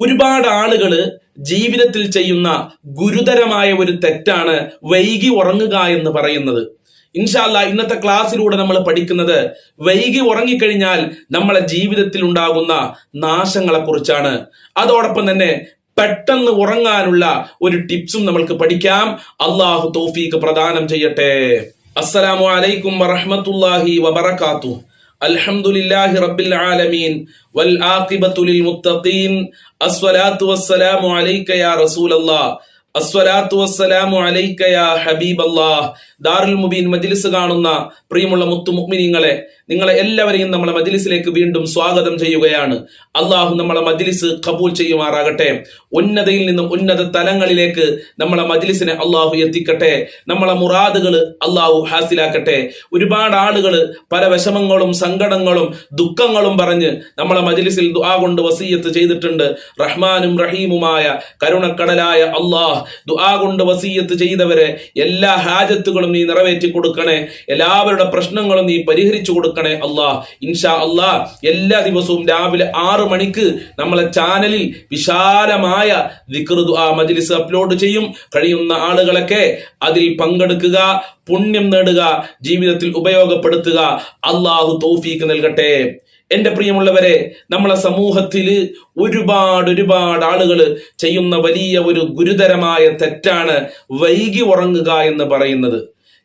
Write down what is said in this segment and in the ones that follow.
ഒരുപാട് ആളുകൾ ജീവിതത്തിൽ ചെയ്യുന്ന ഗുരുതരമായ ഒരു തെറ്റാണ് വൈകി ഉറങ്ങുക എന്ന് പറയുന്നത്. ഇൻഷാല്ല ഇന്നത്തെ ക്ലാസ്സിലൂടെ നമ്മൾ പഠിക്കുന്നത് വൈകി ഉറങ്ങിക്കഴിഞ്ഞാൽ നമ്മളെ ജീവിതത്തിൽ ഉണ്ടാകുന്ന നാശങ്ങളെ കുറിച്ചാണ് അതോടൊപ്പം തന്നെ പെട്ടെന്ന് ഉറങ്ങാനുള്ള ഒരു ടിപ്സും നമ്മൾക്ക് പഠിക്കാം. അള്ളാഹു തോഫീക്ക് പ്രദാനം ചെയ്യട്ടെ. അസ്സലാമു അലൈക്കും വറഹ്മത്തുള്ളാഹി വബറകാതുഹു. അൽഹംദുലില്ലാഹി റബ്ബിൽ ആലമീൻ. വൽ ആഖിബത്തു ലിൽ മുത്തഖീൻ. അസ്സലാത്തു വസ്സലാമു يا യാ റസൂലല്ലാഹ് അസ്സലാത്തു വസ്സലാമു ദാറുൽ മുബീൻ കാണുന്ന പ്രിയമുള്ള മുത്തു നിങ്ങളെ എല്ലാവരെയും നമ്മളെ മജിലിസിലേക്ക് വീണ്ടും സ്വാഗതം ചെയ്യുകയാണ്. അള്ളാഹു നമ്മളെ മജിലിസ് കബൂൽ ചെയ്യുമാറാകട്ടെ. ഉന്നതയിൽ നിന്നും ഉന്നത തലങ്ങളിലേക്ക് നമ്മളെ മജിലിസിനെ അള്ളാഹു എത്തിക്കട്ടെ. നമ്മളെ മുറാദുകൾ അള്ളാഹു ഹാസിലാക്കട്ടെ. ഒരുപാട് ആളുകൾ പല വിഷമങ്ങളും സങ്കടങ്ങളും ദുഃഖങ്ങളും പറഞ്ഞ് നമ്മളെ മജിലിസിൽ ദുആ കൊണ്ട് വസീയത്ത് ചെയ്തിട്ടുണ്ട്. റഹ്മാനും റഹീമുമായ കരുണക്കടലായ അള്ളാഹ് ദുആ കൊണ്ട് വസീയത്ത് ചെയ്തവരെ എല്ലാ ഹാജത്തുകളും നീ നിറവേറ്റി കൊടുക്കണേ. എല്ലാവരുടെ പ്രശ്നങ്ങളും നീ പരിഹരിച്ചു കൊടുക്കണേ അള്ളാഹ് ഇൻഷാ അള്ളാഹ് എല്ലാ ദിവസവും രാവിലെ ആറ് മണിക്ക് നമ്മളെ ചാനലിൽ വിശാലമായ ദുആ മജ്ലിസ് അപ്ലോഡ് ചെയ്യും. കഴിയുന്ന ആളുകളൊക്കെ അതിൽ പങ്കെടുക്കുക പുണ്യം നേടുക ജീവിതത്തിൽ ഉപയോഗപ്പെടുത്തുക. അള്ളാഹു തൗഫീക്ക് നൽകട്ടെ. എന്റെ പ്രിയമുള്ളവരെ നമ്മളെ സമൂഹത്തിൽ ഒരുപാട് ഒരുപാട് ആളുകൾ ചെയ്യുന്ന വലിയ ഒരു ഗുരുതരമായ തെറ്റാണ് വൈകി ഉറങ്ങുക എന്ന് പറയുന്നത്.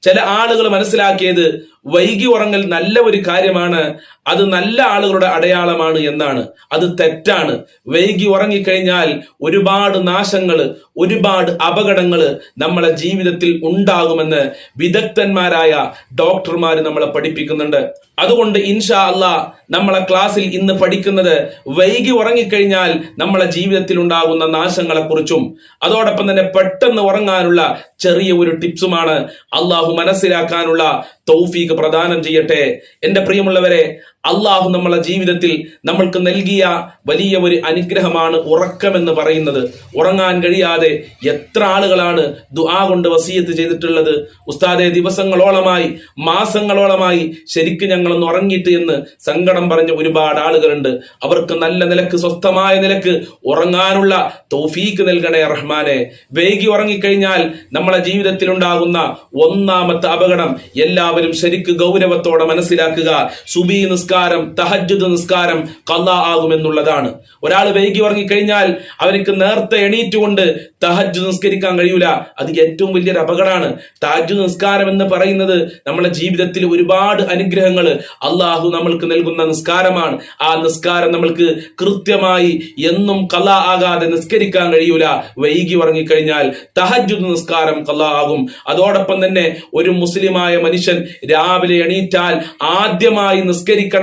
ചില ആളുകൾ മനസ്സിലാക്കിയത് വൈകി ഉറങ്ങൽ നല്ല ഒരു കാര്യമാണ്. അത് നല്ല ആളുകളുടെ അടയാളമാണ് എന്നാണ്. അത് തെറ്റാണ്. വൈകി ഉറങ്ങിക്കഴിഞ്ഞാൽ ഒരുപാട് നാശങ്ങൾ ഒരുപാട് അപകടങ്ങൾ നമ്മളെ ജീവിതത്തിൽ ഉണ്ടാകുമെന്ന് വിദഗ്ധന്മാരായ ഡോക്ടർമാർ നമ്മളെ പഠിപ്പിക്കുന്നുണ്ട്. അതുകൊണ്ട് ഇൻഷാ അല്ല നമ്മളെ ക്ലാസ്സിൽ ഇന്ന് പഠിക്കുന്നത് വൈകി ഉറങ്ങിക്കഴിഞ്ഞാൽ നമ്മളെ ജീവിതത്തിൽ ഉണ്ടാകുന്ന നാശങ്ങളെക്കുറിച്ചും അതോടൊപ്പം തന്നെ പെട്ടെന്ന് ഉറങ്ങാനുള്ള ചെറിയ ഒരു ടിപ്സുമാണ് അള്ളാഹു മനസ്സിലാക്കാനുള്ള തൗഫീഖ് പ്രദാനം ചെയ്യട്ടെ. എന്റെ പ്രിയമുള്ളവരെ അള്ളാഹു നമ്മളെ ജീവിതത്തിൽ നമ്മൾക്ക് നൽകിയ വലിയ ഒരു അനുഗ്രഹമാണ് ഉറക്കമെന്ന് പറയുന്നത്. ഉറങ്ങാൻ കഴിയാതെ എത്ര ആളുകളാണ് ദുആ കൊണ്ട് വസീയത്ത് ചെയ്തിട്ടുള്ളത്? ഉസ്താദെ ദിവസങ്ങളോളമായി മാസങ്ങളോളമായി ശരിക്കും ഞങ്ങളൊന്ന് ഉറങ്ങിയിട്ട് എന്ന് സങ്കടം പറഞ്ഞ ഒരുപാട് ആളുകളുണ്ട്. അവർക്ക് നല്ല നിലയ്ക്ക് സ്വസ്ഥമായ നിലയ്ക്ക് ഉറങ്ങാനുള്ള തൗഫീക്ക് നൽകണേ റഹ്മാനെ. വൈകി ഉറങ്ങിക്കഴിഞ്ഞാൽ നമ്മളെ ജീവിതത്തിൽ ഉണ്ടാകുന്ന ഒന്നാമത്തെ അപകടം എല്ലാവരും ശരിക്ക് ഗൗരവത്തോടെ മനസ്സിലാക്കുക. സുബി നിസ്കാരം തഹജ്ജുദ് നിസ്കാരം കല്ല ആകുമെന്നുള്ളതാണ്. ഒരാൾ വൈകി ഉറങ്ങിക്കഴിഞ്ഞാൽ അവർക്ക് നേരത്തെ എണീറ്റുകൊണ്ട് തഹജ്ജു നിസ്കരിക്കാൻ കഴിയൂല. അത് ഏറ്റവും വലിയൊരു അപകടമാണ്. തഹജ്ജു നിസ്കാരം എന്ന് പറയുന്നത് നമ്മുടെ ജീവിതത്തിൽ ഒരുപാട് അനുഗ്രഹങ്ങൾ അള്ളാഹു നമ്മൾക്ക് നൽകുന്ന നിസ്കാരമാണ്. ആ നിസ്കാരം നമ്മൾക്ക് കൃത്യമായി എന്നും കല ആകാതെ നിസ്കരിക്കാൻ കഴിയൂല. വൈകി ഉറങ്ങിക്കഴിഞ്ഞാൽ തഹജ്ജുദ് നിസ്കാരം കല ആകും. അതോടൊപ്പം തന്നെ ഒരു മുസ്ലിമായ മനുഷ്യൻ രാവിലെ എണീറ്റാൽ ആദ്യമായി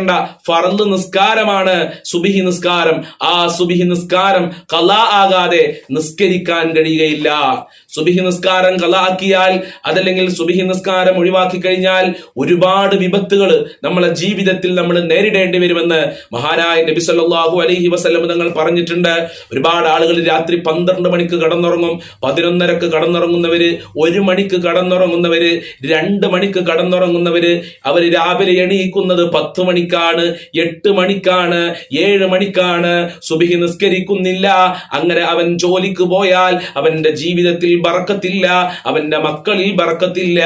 നിസ്കരിക്കേണ്ട ഫറൽ നിസ്കാരമാണ്. സുബിഹി നിസ്കാരം. ആ സുബിഹി നിസ്കാരം കല ആകാതെ നിസ്കരിക്കാൻ കഴിയുകയില്ല. സുബിഹി നിസ്കാരം കല ആക്കിയാൽ അതല്ലെങ്കിൽ സുബിഹി നിസ്കാരം ഒഴിവാക്കി കഴിഞ്ഞാൽ ഒരുപാട് വിപത്തുകൾ നമ്മളെ ജീവിതത്തിൽ നമ്മൾ നേരിടേണ്ടി വരുമെന്ന് മഹാനായ നബി സല്ലല്ലാഹു അലൈഹി വസല്ലം തങ്ങൾ പറഞ്ഞിട്ടുണ്ട്. ഒരുപാട് ആളുകൾ രാത്രി പന്ത്രണ്ട് മണിക്ക് കടന്നുറങ്ങും പതിനൊന്നരക്ക് കടന്നുറങ്ങുന്നവര് ഒരു മണിക്ക് കടന്നുറങ്ങുന്നവര് രണ്ട് മണിക്ക് കടന്നുറങ്ങുന്നവര് അവർ രാവിലെ എണീക്കുന്നത് പത്ത് മണിക്കാണ് എട്ട് മണിക്കാണ് ഏഴ് മണിക്കാണ്. സുബിഹി നിസ്കരിക്കുന്നില്ല. അങ്ങനെ അവൻ ജോലിക്ക് പോയാൽ അവന്റെ ജീവിതത്തിൽ ബറക്കത്തില്ല അവന്റെ മക്കളിൽ ബറക്കത്തില്ല.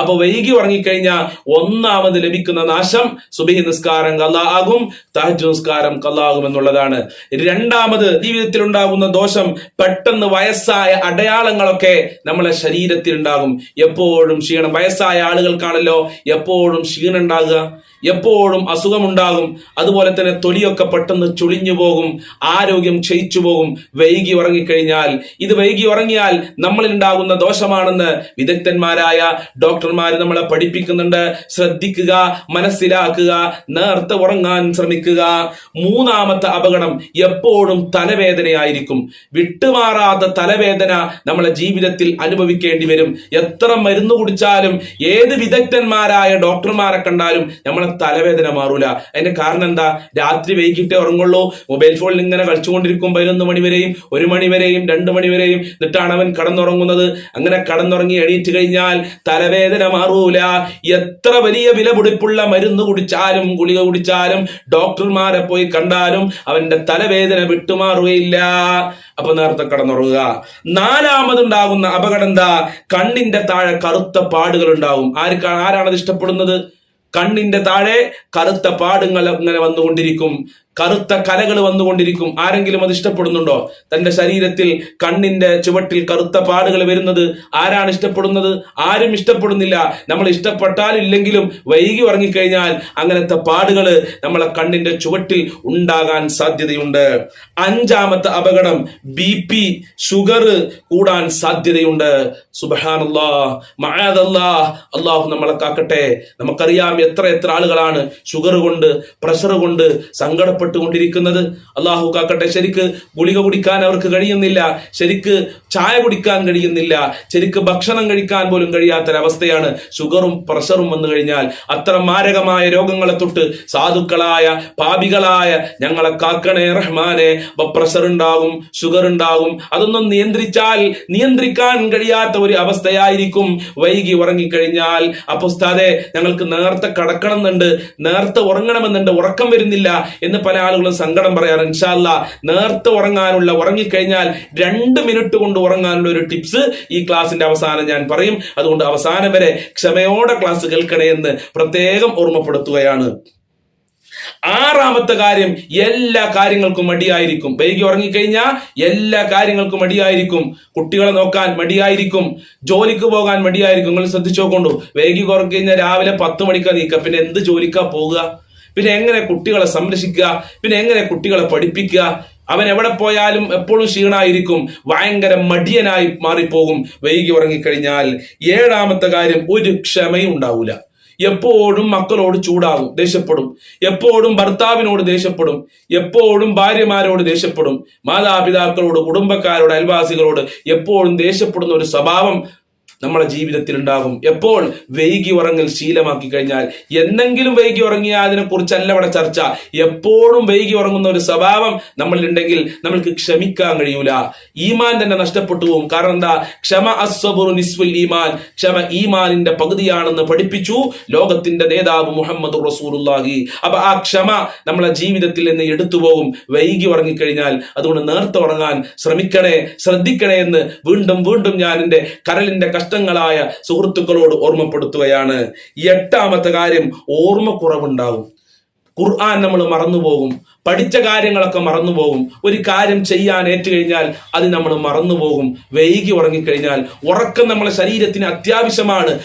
അപ്പൊ വൈകി ഉറങ്ങിക്കഴിഞ്ഞാൽ ഒന്നാമത് ലഭിക്കുന്ന നാശം സുബിഹി നിസ്കാരം കല്ലാകും താജ് നിസ്കാരം കല്ലാകും എന്നുള്ളതാണ്. രണ്ടാമത് ജീവിതത്തിൽ ഉണ്ടാകുന്ന ദോഷം പെട്ടെന്ന് വയസ്സായ അടയാളങ്ങളൊക്കെ നമ്മളെ ശരീരത്തിൽ ഉണ്ടാകും. എപ്പോഴും ക്ഷീണം. വയസ്സായ ആളുകൾക്കാണല്ലോ എപ്പോഴും ക്ഷീണം ഉണ്ടാകുക. എപ്പോഴും അസുഖമുണ്ടാകും. അതുപോലെ തന്നെ തൊലിയൊക്കെ പെട്ടെന്ന് ചുളിഞ്ഞു പോകും. ആരോഗ്യം ക്ഷയിച്ചു പോകും. വൈകി ഉറങ്ങിക്കഴിഞ്ഞാൽ. ഇത് വൈകി ഉറങ്ങിയാൽ നമ്മളിൽ ഉണ്ടാകുന്ന ദോഷമാണെന്ന് വിദഗ്ധന്മാരായ ഡോക്ടർമാർ നമ്മളെ പഠിപ്പിക്കുന്നുണ്ട്. ശ്രദ്ധിക്കുക മനസ്സിലാക്കുക നേർത്ത് ഉറങ്ങാൻ ശ്രമിക്കുക. മൂന്നാമത്തെ അപകടം എപ്പോഴും തലവേദനയായിരിക്കും. വിട്ടുമാറാത്ത തലവേദന നമ്മളെ ജീവിതത്തിൽ അനുഭവിക്കേണ്ടി വരും. എത്ര മരുന്ന് കുടിച്ചാലും ഏത് വിദഗ്ധന്മാരായ ഡോക്ടർമാരെ കണ്ടാലും നമ്മളെ തലവേദന മാറൂല. അതിന്റെ കാരണം എന്താ? രാത്രി വൈകിട്ടേ ഉറങ്ങുള്ളൂ. മൊബൈൽ ഫോണിൽ ഇങ്ങനെ കളിച്ചുകൊണ്ടിരിക്കും പതിനൊന്ന് മണി വരെയും ഒരു മണി വരെയും രണ്ട് മണി വരെയും. എന്നിട്ടാണ് അവൻ കടന്നുറങ്ങുന്നത്. അങ്ങനെ കടന്നുറങ്ങി എണീറ്റ് കഴിഞ്ഞാൽ തലവേദന മാറൂല. എത്ര വലിയ വില പിടിപ്പുള്ള മരുന്ന് കുടിച്ചാലും ഗുളിക കുടിച്ചാലും ഡോക്ടർമാരെ പോയി കണ്ടാലും അവന്റെ തലവേദന വിട്ടുമാറുകയില്ല. അപ്പൊ നേരത്തെ കടന്നുറങ്ങുക. നാലാമതുണ്ടാകുന്ന അപകടം എന്താ കണ്ണിന്റെ താഴെ കറുത്ത പാടുകൾ ഉണ്ടാവും ആർക്ക് ആരാണത് ഇഷ്ടപ്പെടുന്നത്? കണ്ണിന്റെ താഴെ കറുത്ത പാടുകൾ ഇങ്ങനെ വന്നുകൊണ്ടിരിക്കും. കറുത്ത കലകൾ വന്നുകൊണ്ടിരിക്കും. ആരെങ്കിലും അത് ഇഷ്ടപ്പെടുന്നുണ്ടോ? തന്റെ ശരീരത്തിൽ കണ്ണിന്റെ ചുവട്ടിൽ കറുത്ത പാടുകൾ വരുന്നത് ആരാണ് ഇഷ്ടപ്പെടുന്നത്? ആരും ഇഷ്ടപ്പെടുന്നില്ല. നമ്മൾ ഇഷ്ടപ്പെട്ടാലും ഇല്ലെങ്കിലും വൈകി ഉറങ്ങിക്കഴിഞ്ഞാൽ അങ്ങനത്തെ പാടുകൾ നമ്മളെ കണ്ണിന്റെ ചുവട്ടിൽ ഉണ്ടാകാൻ സാധ്യതയുണ്ട്. അഞ്ചാമത്തെ അപകടം ബി പി ഷുഗർ കൂടാൻ സാധ്യതയുണ്ട്. അള്ളാഹു നമ്മളെ കാക്കട്ടെ. നമുക്കറിയാം എത്ര എത്ര ആളുകളാണ് ഷുഗർ കൊണ്ട് പ്രഷർ കൊണ്ട് സങ്കടപ്പെട്ടുകൊണ്ടിരിക്കുന്നത് അള്ളാഹു കാക്കട്ടെ ശരിക്ക് ഗുളിക കുടിക്കാൻ അവർക്ക് കഴിയുന്നില്ല ശരിക്ക് ചായ കുടിക്കാൻ കഴിയുന്നില്ല ശരിക്ക് ഭക്ഷണം കഴിക്കാൻ പോലും കഴിയാത്തൊരവസ്ഥയാണ്. ഷുഗറും പ്രഷറും വന്നു കഴിഞ്ഞാൽ അത്ര മാരകമായ രോഗങ്ങളെ തൊട്ട് സാധുക്കളായ പാപികളായ ഞങ്ങളെ കാക്കണേ റഹ്മാനെ പ്രഷർ ഉണ്ടാകും ഷുഗർ ഉണ്ടാകും. അതൊന്നും നിയന്ത്രിച്ചാൽ നിയന്ത്രിക്കാൻ കഴിയാത്ത ഒരു അവസ്ഥയായിരിക്കും. വൈകി ഉറങ്ങിക്കഴിഞ്ഞാൽ അപ്പൊ ഉസ്താദെ ഞങ്ങൾക്ക് കടക്കണം എന്നുണ്ട് നേരത്തെ ഉറങ്ങണമെന്നുണ്ട് ഉറക്കം വരുന്നില്ല എന്ന് പല ആളുകളും സങ്കടം പറയാറ് ഇൻഷാല്ല നേർത്ത് ഉറങ്ങാനുള്ള ഉറങ്ങിക്കഴിഞ്ഞാൽ രണ്ട് മിനിറ്റ് കൊണ്ട് ഉറങ്ങാനുള്ള ഒരു ടിപ്സ് ഈ ക്ലാസിന്റെ അവസാനം ഞാൻ പറയും. അതുകൊണ്ട് അവസാനം വരെ ക്ഷമയോടെ ക്ലാസ് കേൾക്കണേ എന്ന് പ്രത്യേകം ഓർമ്മപ്പെടുത്തുകയാണ്. ആറാമത്തെ കാര്യം എല്ലാ കാര്യങ്ങൾക്കും മടിയായിരിക്കും. വൈകി ഉറങ്ങിക്കഴിഞ്ഞാൽ എല്ലാ കാര്യങ്ങൾക്കും മടിയായിരിക്കും. കുട്ടികളെ നോക്കാൻ മടിയായിരിക്കും. ജോലിക്ക് പോകാൻ മടിയായിരിക്കും. നിങ്ങൾ ശ്രദ്ധിച്ചു നോക്കൊണ്ടു വൈകി ഉറങ്ങിക്കഴിഞ്ഞാൽ രാവിലെ പത്ത് മണിക്കാ നീക്കുക പിന്നെ എന്ത് ജോലിക്കാ പോകുക പിന്നെ എങ്ങനെ കുട്ടികളെ സംരക്ഷിക്കുക? പിന്നെ എങ്ങനെ കുട്ടികളെ പഠിപ്പിക്കുക? അവൻ എവിടെ പോയാലും എപ്പോഴും ക്ഷീണായിരിക്കും. ഭയങ്കര മടിയനായി മാറിപ്പോകും. വൈകി ഉറങ്ങിക്കഴിഞ്ഞാൽ ഏഴാമത്തെ കാര്യം ഒരു ക്ഷമയും ഉണ്ടാവൂല. എപ്പോഴും മക്കളോട് ചൂടാകും ദേഷ്യപ്പെടും. എപ്പോഴും ഭർത്താവിനോട് ദേഷ്യപ്പെടും. എപ്പോഴും ഭാര്യമാരോട് ദേഷ്യപ്പെടും. മാതാപിതാക്കളോട് കുടുംബക്കാരോട് അയൽവാസികളോട് എപ്പോഴും ദേഷ്യപ്പെടുന്ന ഒരു സ്വഭാവം നമ്മളെ ജീവിതത്തിൽ ഉണ്ടാകും എപ്പോൾ? വൈകി ഉറങ്ങൽ ശീലമാക്കി കഴിഞ്ഞാൽ. എന്നെങ്കിലും വൈകി ഉറങ്ങിയാൽ അതിനെ കുറിച്ചല്ല ഇവിടെ ചർച്ച. എപ്പോഴും വൈകി ഉറങ്ങുന്ന ഒരു സ്വഭാവം നമ്മളിലുണ്ടെങ്കിൽ നമ്മൾക്ക് ക്ഷമിക്കാൻ കഴിയൂല. ഈമാൻ തന്നെ നഷ്ടപ്പെട്ടു പോകും കാരണം എന്താ? ക്ഷമ അസ്വബുറു നിസ്വൽ ഈമാൻ. ക്ഷമ ഈമാനിന്റെ പകുതിയാണെന്ന് പഠിപ്പിച്ചു ലോകത്തിന്റെ നേതാവ് മുഹമ്മദ് റസൂലുള്ളാഹി. അപ്പൊ ആ ക്ഷമ നമ്മളെ ജീവിതത്തിൽ നിന്ന് എടുത്തു പോകും. വൈകി ഉറങ്ങിക്കഴിഞ്ഞാൽ അതുകൊണ്ട് നേർത്ത് ഉറങ്ങാൻ ശ്രമിക്കണേ ശ്രദ്ധിക്കണേ എന്ന് വീണ്ടും വീണ്ടും ഞാൻ എന്റെ കരളിന്റെ കഷ്ടങ്ങളായ സുഹൃത്തുക്കളോട് ഓർമ്മപ്പെടുത്തുകയാണ്. എട്ടാമത്തെ കാര്യം ഓർമ്മക്കുറവുണ്ടാകും ഖുർആൻ നമ്മൾ മറന്നുപോകും. പഠിച്ച കാര്യങ്ങളൊക്കെ മറന്നുപോകും. ഒരു കാര്യം ചെയ്യാൻ ഏറ്റുകഴിഞ്ഞാൽ അത് നമ്മൾ മറന്നുപോകും. വൈകി ഉറങ്ങിക്കഴിഞ്ഞാൽ ഉറക്കം നമ്മളെ ശരീരത്തിന് അത്യാവശ്യമാണ്.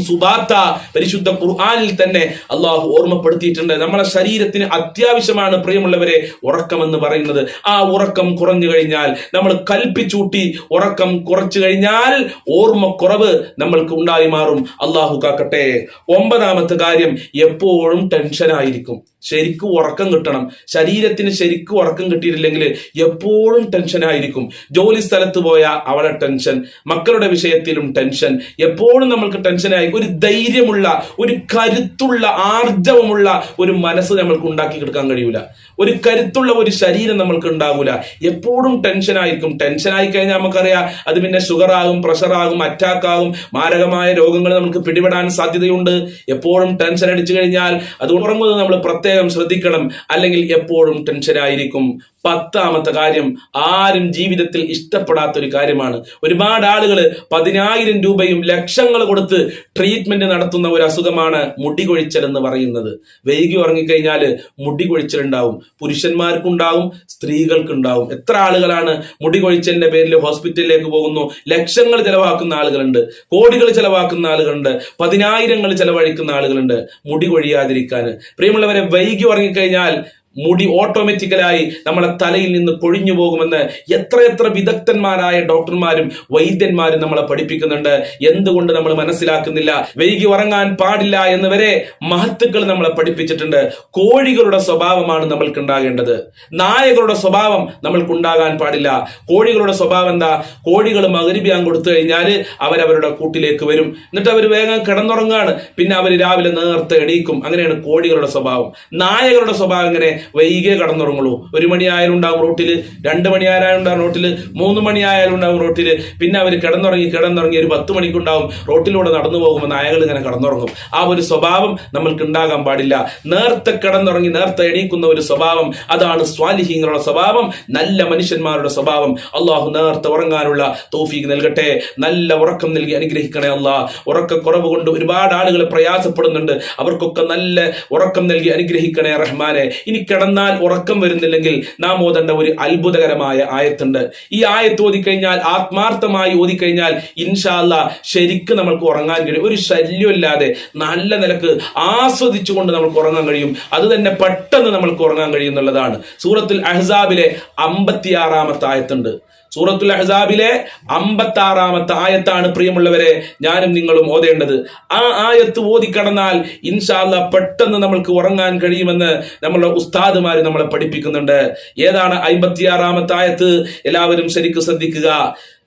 സുബാത്ത. പരിശുദ്ധ ഖുർആാനിൽ തന്നെ അള്ളാഹു ഓർമ്മപ്പെടുത്തിയിട്ടുണ്ട്. നമ്മളെ ശരീരത്തിന് അത്യാവശ്യമാണ് പ്രിയമുള്ളവരെ ഉറക്കം എന്ന് പറയുന്നത്. ആ ഉറക്കം കുറഞ്ഞു കഴിഞ്ഞാൽ നമ്മൾ കൽപ്പിച്ചൂട്ടി ഉറക്കം കുറച്ചു കഴിഞ്ഞാൽ ഓർമ്മക്കുറവ് നമ്മൾക്ക് ഉണ്ടായി മാറും. അള്ളാഹു കാക്കട്ടെ. ഒമ്പതാമത്തെ കാര്യം എപ്പോഴും ടെൻഷനായിരിക്കും. ശരിക്കും ഉറക്കം കിട്ടണം. ശരീരത്തിന് ശരിക്കും ഉറക്കം കിട്ടിയിട്ടില്ലെങ്കിൽ എപ്പോഴും ടെൻഷനായിരിക്കും ജോലി സ്ഥലത്ത് പോയാൽ അവളെ ടെൻഷൻ മക്കളുടെ വിഷയത്തിലും ടെൻഷൻ എപ്പോഴും നമ്മൾക്ക് ടെൻഷനായി ഒരു ധൈര്യമുള്ള ഒരു കരുത്തുള്ള ആർജവമുള്ള ഒരു മനസ്സ് നമ്മൾക്ക് ഉണ്ടാക്കി എടുക്കാൻ കഴിയൂല. ഒരു കരുത്തുള്ള ഒരു ശരീരം നമ്മൾക്ക് ഉണ്ടാവൂല എപ്പോഴും ടെൻഷനായിരിക്കും ടെൻഷനായി കഴിഞ്ഞാൽ നമുക്കറിയാം അത് പിന്നെ ഷുഗർ ആകും പ്രഷർ ആകും അറ്റാക്ക് ആകും. മാരകമായ രോഗങ്ങൾ നമുക്ക് പിടിപെടാൻ സാധ്യതയുണ്ട്. എപ്പോഴും ടെൻഷൻ അടിച്ചു കഴിഞ്ഞാൽ അത് ഉറങ്ങുന്നത് നമ്മൾ പ്രത്യേകം ശ്രദ്ധിക്കണം. അല്ലെങ്കിൽ എപ്പോഴും ടെൻഷനായിരിക്കും. പത്താമത്തെ കാര്യം ആരും ജീവിതത്തിൽ ഇഷ്ടപ്പെടാത്ത ഒരു കാര്യമാണ്. ഒരുപാട് ആളുകൾ പതിനായിരം രൂപയും ലക്ഷങ്ങൾ കൊടുത്ത് ട്രീറ്റ്മെന്റ് നടത്തുന്ന ഒരു അസുഖമാണ് മുടി കൊഴിച്ചൽ എന്ന് പറയുന്നത്. വൈകി ഉറങ്ങിക്കഴിഞ്ഞാൽ മുടി കൊഴിച്ചലുണ്ടാവും പുരുഷന്മാർക്കുണ്ടാവും സ്ത്രീകൾക്കുണ്ടാവും. എത്ര ആളുകളാണ് മുടി കൊഴിച്ചലിന്റെ പേരിൽ ഹോസ്പിറ്റലിലേക്ക് പോകുന്നു? ലക്ഷങ്ങൾ ചെലവാക്കുന്ന ആളുകളുണ്ട്. കോടികൾ ചെലവാക്കുന്ന ആളുകളുണ്ട്. പതിനായിരങ്ങൾ ചെലവഴിക്കുന്ന ആളുകളുണ്ട് മുടി കൊഴിയാതിരിക്കാൻ പ്രിയമുള്ളവരെ വൈകി ഉറങ്ങിക്കഴിഞ്ഞാൽ മുടി ഓട്ടോമാറ്റിക്കലായി നമ്മളെ തലയിൽ നിന്ന് കൊഴിഞ്ഞു പോകുമെന്ന് എത്രയെത്ര വിദഗ്ധന്മാരായ ഡോക്ടർമാരും വൈദ്യന്മാരും നമ്മളെ പഠിപ്പിക്കുന്നുണ്ട്. എന്തുകൊണ്ട് നമ്മൾ മനസ്സിലാക്കുന്നില്ല? വൈകി ഉറങ്ങാൻ പാടില്ല എന്ന് വരെ മഹത്തുക്കൾ നമ്മളെ പഠിപ്പിച്ചിട്ടുണ്ട്. കോഴികളുടെ സ്വഭാവമാണ് നമ്മൾക്ക് ഉണ്ടാകേണ്ടത് നായകളുടെ സ്വഭാവം നമ്മൾക്ക് ഉണ്ടാകാൻ പാടില്ല. കോഴികളുടെ സ്വഭാവം എന്താ? കോഴികൾ മകരിബിയാൻ കൊടുത്തു കഴിഞ്ഞാൽ അവരവരുടെ കൂട്ടിലേക്ക് വരും. എന്നിട്ട് അവർ വേഗം കിടന്നുറങ്ങാണ്. പിന്നെ അവർ രാവിലെ നേർത്ത് എണീക്കും. അങ്ങനെയാണ് കോഴികളുടെ സ്വഭാവം. നായകളുടെ സ്വഭാവം ഇങ്ങനെ വൈകിയേ കടന്നുറങ്ങുള്ളൂ. ഒരു മണിയായാലും ഉണ്ടാകും റോട്ടിൽ രണ്ട് മണിയായാലും ഉണ്ടാകും റോട്ടിൽ മൂന്ന് മണിയായാലും ഉണ്ടാകും റോട്ടിൽ പിന്നെ അവർ കിടന്നുറങ്ങി കിടന്നുറങ്ങി ഒരു പത്ത് മണിക്കുണ്ടാവും റോട്ടിലൂടെ നടന്നു പോകുമ്പോൾ നായകൾ ഇങ്ങനെ കടന്നുറങ്ങും. ആ ഒരു സ്വഭാവം നമ്മൾക്ക് ഉണ്ടാകാൻ പാടില്ല. നേർത്തെ കിടന്നുറങ്ങി നേർത്തെ എണീക്കുന്ന ഒരു സ്വഭാവം അതാണ് സ്വാലിഹീങ്ങളുടെ സ്വഭാവം. നല്ല മനുഷ്യന്മാരുടെ സ്വഭാവം. അള്ളാഹു നേർത്തെ ഉറങ്ങാനുള്ള തോഫീക്ക് നൽകട്ടെ. നല്ല ഉറക്കം നൽകി അനുഗ്രഹിക്കണേ അള്ളാഹ് ഉറക്കക്കുറവ് കൊണ്ട് ഒരുപാട് ആളുകൾ പ്രയാസപ്പെടുന്നുണ്ട്. അവർക്കൊക്കെ നല്ല ഉറക്കം നൽകി അനുഗ്രഹിക്കണേ റഹ്മാനെ. ഇനി കിടന്നാൽ ഉറക്കം വരുന്നില്ലെങ്കിൽ നാം ഓതേണ്ട ഒരു അത്ഭുതകരമായ ആയത്തുണ്ട്. ഈ ആയത്ത് ഓതിക്കഴിഞ്ഞാൽ ആത്മാർത്ഥമായി ഓതിക്കഴിഞ്ഞാൽ ഇൻഷാല്ല ശരിക്കും നമ്മൾക്ക് ഉറങ്ങാൻ കഴിയും. ഒരു ശല്യമില്ലാതെ നല്ല നിലയ്ക്ക് ആസ്വദിച്ചുകൊണ്ട് നമുക്ക് ഉറങ്ങാൻ കഴിയും. അത് തന്നെ പെട്ടെന്ന് നമ്മൾക്ക് ഉറങ്ങാൻ കഴിയും എന്നുള്ളതാണ്. സൂറത്തുൽ അഹ്സാബിലെ അമ്പത്തിയാറാമത്തെ ആയത്തുണ്ട്. സൂറത്തുൽ അഹ്സാബിലെ അമ്പത്തി ആറാമത്തെ ആയത്താണ് പ്രിയമുള്ളവരെ ഞാനും നിങ്ങളും ഓതേണ്ടത്. ആ ആയത്ത് ഓതിക്കടന്നാൽ ഇൻഷാല്ല പെട്ടെന്ന് നമ്മൾക്ക് ഉറങ്ങാൻ കഴിയുമെന്ന് നമ്മളുടെ ഉസ്താദുമാർ നമ്മളെ പഠിപ്പിക്കുന്നുണ്ട്. ഏതാണ് അമ്പത്തിയാറാമത്തെ ആയത്ത്? എല്ലാവരും ശരിക്കും ശ്രദ്ധിക്കുക.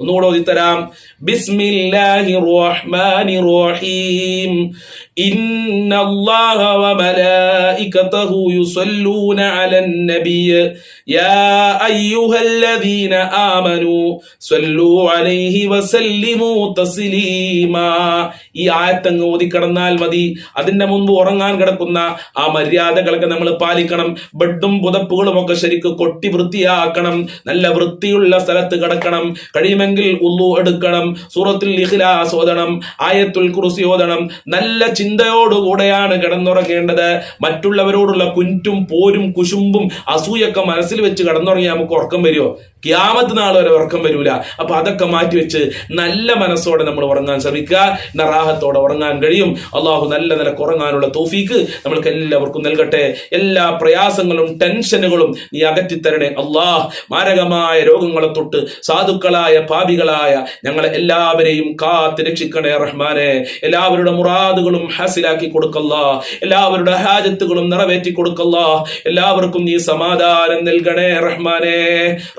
ഒന്നുകൂടെ ഓതിത്തരാം തരാം. ബിസ്മില്ലാഹി റഹ്മാനി റഹീം ഇന്നല്ലാഹ വമലായികതഹു യുസല്ലൂന അലൻ നബിയ. യാ അയ്യുഹല്ലദീന ആമനു സല്ലു അലൈഹി വസല്ലിമു തസ്ലീമാ. ഈ ആയത്ത് അങ്ങ് കിടന്നാൽ മതി. അതിന്റെ മുൻപ് ഉറങ്ങാൻ കിടക്കുന്ന ആ മര്യാദകളൊക്കെ നമ്മൾ പാലിക്കണം. ബെഡും പുതപ്പുകളും ഒക്കെ ശരിക്കും കൊട്ടി വൃത്തിയാക്കണം. നല്ല വൃത്തിയുള്ള സ്ഥലത്ത് കിടക്കണം. കഴിയുമെ ഉള്ളു എടുക്കണം. സൂറത്തുൽ ഇഖ്ലാസ് ഓതണം ആയത്തുൽ കുറുസി ഓതണം. നല്ല ചിന്തയോടുകൂടെയാണ് കിടന്നുറങ്ങേണ്ടത്. മറ്റുള്ളവരോടുള്ള കുഞ്ചും പോരും കുശുമ്പും അസൂയൊക്കെ മനസ്സിൽ വെച്ച് കിടന്നുറങ്ങിയാൽ നമുക്ക് ഉറക്കം വരുമോ? ക്യാമത്ത് നാൾ വരെ ഉറക്കം വരൂല. അപ്പൊ അതൊക്കെ മാറ്റിവെച്ച് നല്ല മനസ്സോടെ നമ്മൾ ഉറങ്ങാൻ ശ്രമിക്കുക. നറാഹത്തോടെ ഉറങ്ങാൻ കഴിയും. അള്ളാഹു നല്ല നില ഉറങ്ങാനുള്ള തോഫീക്ക് നമ്മൾക്ക് എല്ലാവർക്കും നൽകട്ടെ. എല്ലാ പ്രയാസങ്ങളും ടെൻഷനുകളും നീ അകറ്റിത്തരണേ അള്ളാഹ്. മാരകമായ രോഗങ്ങളെ തൊട്ട് സാധുക്കളായ പാപികളായ ഞങ്ങളെ എല്ലാവരെയും കാത്ത് രക്ഷിക്കണേ റഹ്മാനെ. എല്ലാവരുടെ മുറാദുകളും ഹാസിലാക്കി കൊടുക്കല്ല. എല്ലാവരുടെ ഹാജത്തുകളും നിറവേറ്റി കൊടുക്കല്ല. എല്ലാവർക്കും നീ സമാധാനം നൽകണേ റഹ്മാനെ.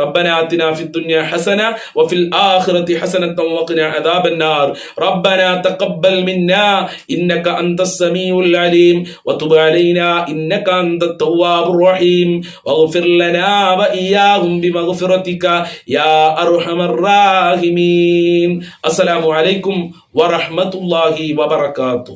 റബ്ബന آتنا في الدنيا حسنة وفي الآخرة حسنة وقنا عذاب النار. ربنا تقبل منا إنك أنت السميع العليم. وتب علينا إنك أنت التواب الرحيم. واغفر لنا وإياهم بمغفرتك يا أرحم الراحمين. السلام عليكم ورحمة الله وبركاته.